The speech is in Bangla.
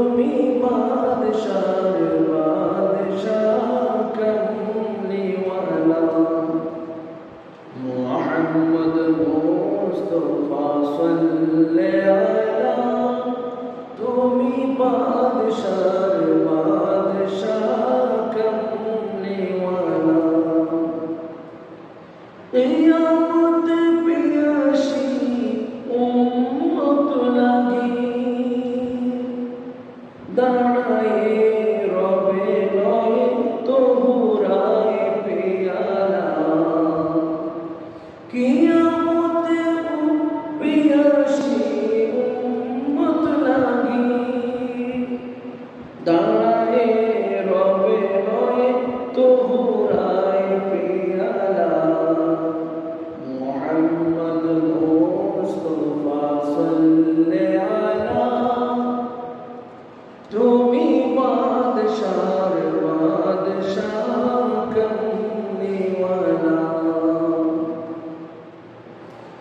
তুমি বাদশার বাদশা কমলিওয়ালা মুহাম্মদ মুস্তফা সাল্লাল্লাহু তুমি বাদশার বাদশা কমলিওয়ালা ইয়ামত পিয়াসী কি